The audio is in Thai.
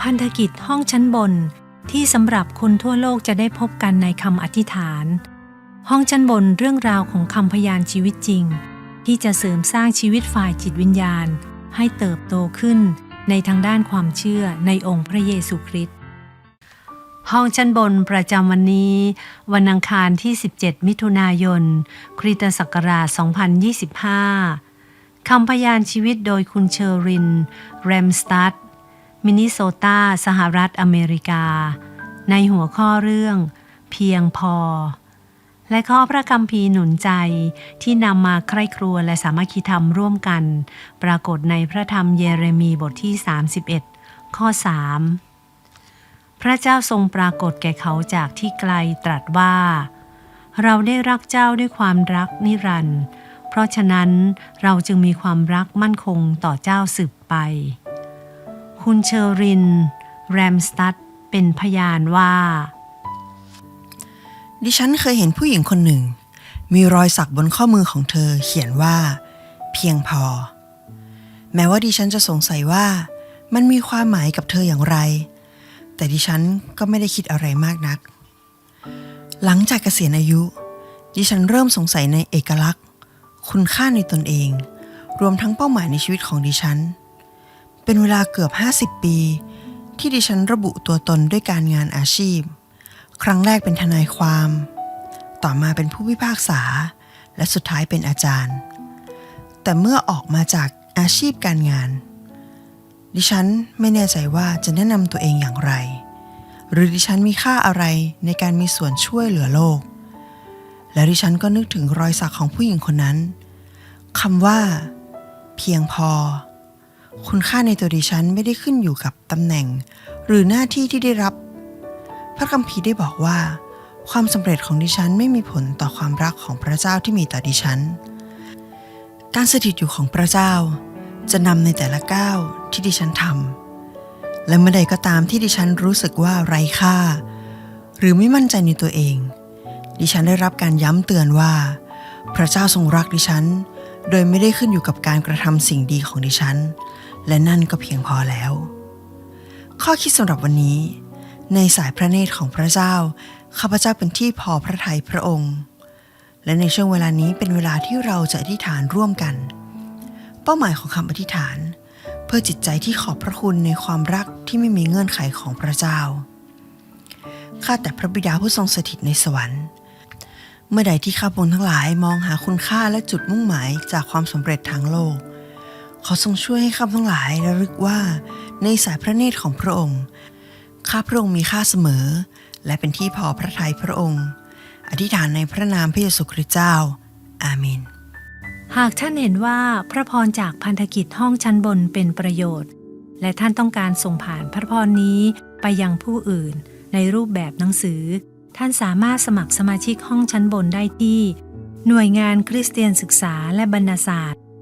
พันธกิจห้องชั้นบนที่สำหรับคนทั่วโลกจะได้พบกันในคำอธิษฐาน ห้องชั้นบนเรื่องราวของคำพยานชีวิตจริง ที่จะเสริมสร้างชีวิตฝ่ายจิตวิญญาณ ให้เติบโตขึ้นในทางด้านความเชื่อในองค์พระเยซูคริสต์ห้องชั้นบนประจำวันนี้ วันอังคารที่ 17 มิถุนายน คริสตศักราช 2025 คำพยานชีวิตโดยคุณเชอริน แรมสตัด มินนิโซตา สหรัฐอเมริกา ในหัวข้อเรื่อง เพียงพอ และข้อพระคัมภีร์หนุนใจที่นำมาใคร่ครัวและสามัคคีธรรมร่วมกัน ปรากฏในพระธรรมเยเรมีบทที่ 31 ข้อ 3 พระเจ้าทรงปรากฏแก่เขาจากที่ไกลตรัสว่า เราได้รักเจ้าด้วยความรักนิรันดร์เพราะฉะนั้นเราจึงมีความรักมั่นคงต่อเจ้าสืบไป คุณเชอริน แรมสตัดเป็นพยานว่า ดิฉันเคยเห็นผู้หญิงคนหนึ่ง มีรอยสักบนข้อมือของเธอเขียนว่า เพียงพอ แม้ว่าดิฉันจะสงสัยว่า มันมีความหมายกับเธออย่างไร แต่ดิฉันก็ไม่ได้คิดอะไรมากนัก หลังจากเกษียณอายุ ดิฉันเริ่มสงสัยในเอกลักษณ์ คุณค่าในตนเอง รวมทั้งเป้าหมายในชีวิตของดิฉัน เป็นเวลาเกือบ 50 ปี ที่ดิฉันระบุตัวตนด้วยการงานอาชีพ ครั้งแรกเป็นทนายความ ต่อมาเป็นผู้พิพากษา และสุดท้ายเป็นอาจารย์ แต่เมื่อออกมาจากอาชีพการงาน ดิฉันไม่แน่ใจว่าจะแนะนำตัวเองอย่างไร หรือดิฉันมีค่าอะไรในการมีส่วนช่วยเหลือโลก และดิฉันก็นึกถึงรอยสักของผู้หญิงคนนั้นคำว่า เพียงพอ คุณค่าในตัวดิฉันไม่ได้ขึ้นอยู่กับตำแหน่ง หรือหน้าที่ที่ได้รับ พระคัมภีร์ได้บอกว่า ความสำเร็จของดิฉันไม่มีผลต่อความรักของพระเจ้าที่มีต่อดิฉัน การสถิตอยู่ของพระเจ้า จะนำในแต่ละก้าวที่ดิฉันทำและเมื่อใดก็ตามที่ดิฉันรู้สึกว่าไร้ค่า หรือไม่มั่นใจในตัวเอง ดิฉันได้รับการย้ำเตือนว่า พระเจ้าทรงรักดิฉัน โดยไม่ได้ขึ้นอยู่กับการกระทำสิ่งดีของดิฉัน และนั่นก็เพียงพอแล้ว ข้อคิดสำหรับวันนี้ ในสายพระเนตรของพระเจ้า ข้าพเจ้าเป็นที่พอพระทัยพระองค์ และในช่วงเวลานี้เป็นเวลาที่เราจะอธิษฐานร่วมกัน เป้าหมายของคำอธิษฐาน เพื่อจิตใจที่ขอบพระคุณในความรักที่ไม่มีเงื่อนไขของพระเจ้าข้าแต่พระบิดาผู้ทรงสถิตในสวรรค์ เมื่อใดที่ข้าพงทั้งหลายมองหาคุณค่าและจุดมุ่งหมายจากความสำเร็จทางโลก ขอทรงช่วยให้ข้าพทั้งหลายระลึกว่า ในสายพระเนตรของพระองค์ ข้าพระองค์มีค่าเสมอ และเป็นที่พอพระทัยพระองค์ อธิษฐานในพระนามพระเยซูคริสต์เจ้า อาเมน หากท่านเห็นว่าพระพรจากพันธกิจห้องชั้นบนเป็นประโยชน์ และท่านต้องการส่งผ่านพระพรนี้ไปยังผู้อื่น ในรูปแบบหนังสือ ท่านสามารถสมัครสมาชิกห้องชั้นบนได้ที่ หน่วยงานคริสเตียนศึกษาและบรรณาศาสตร์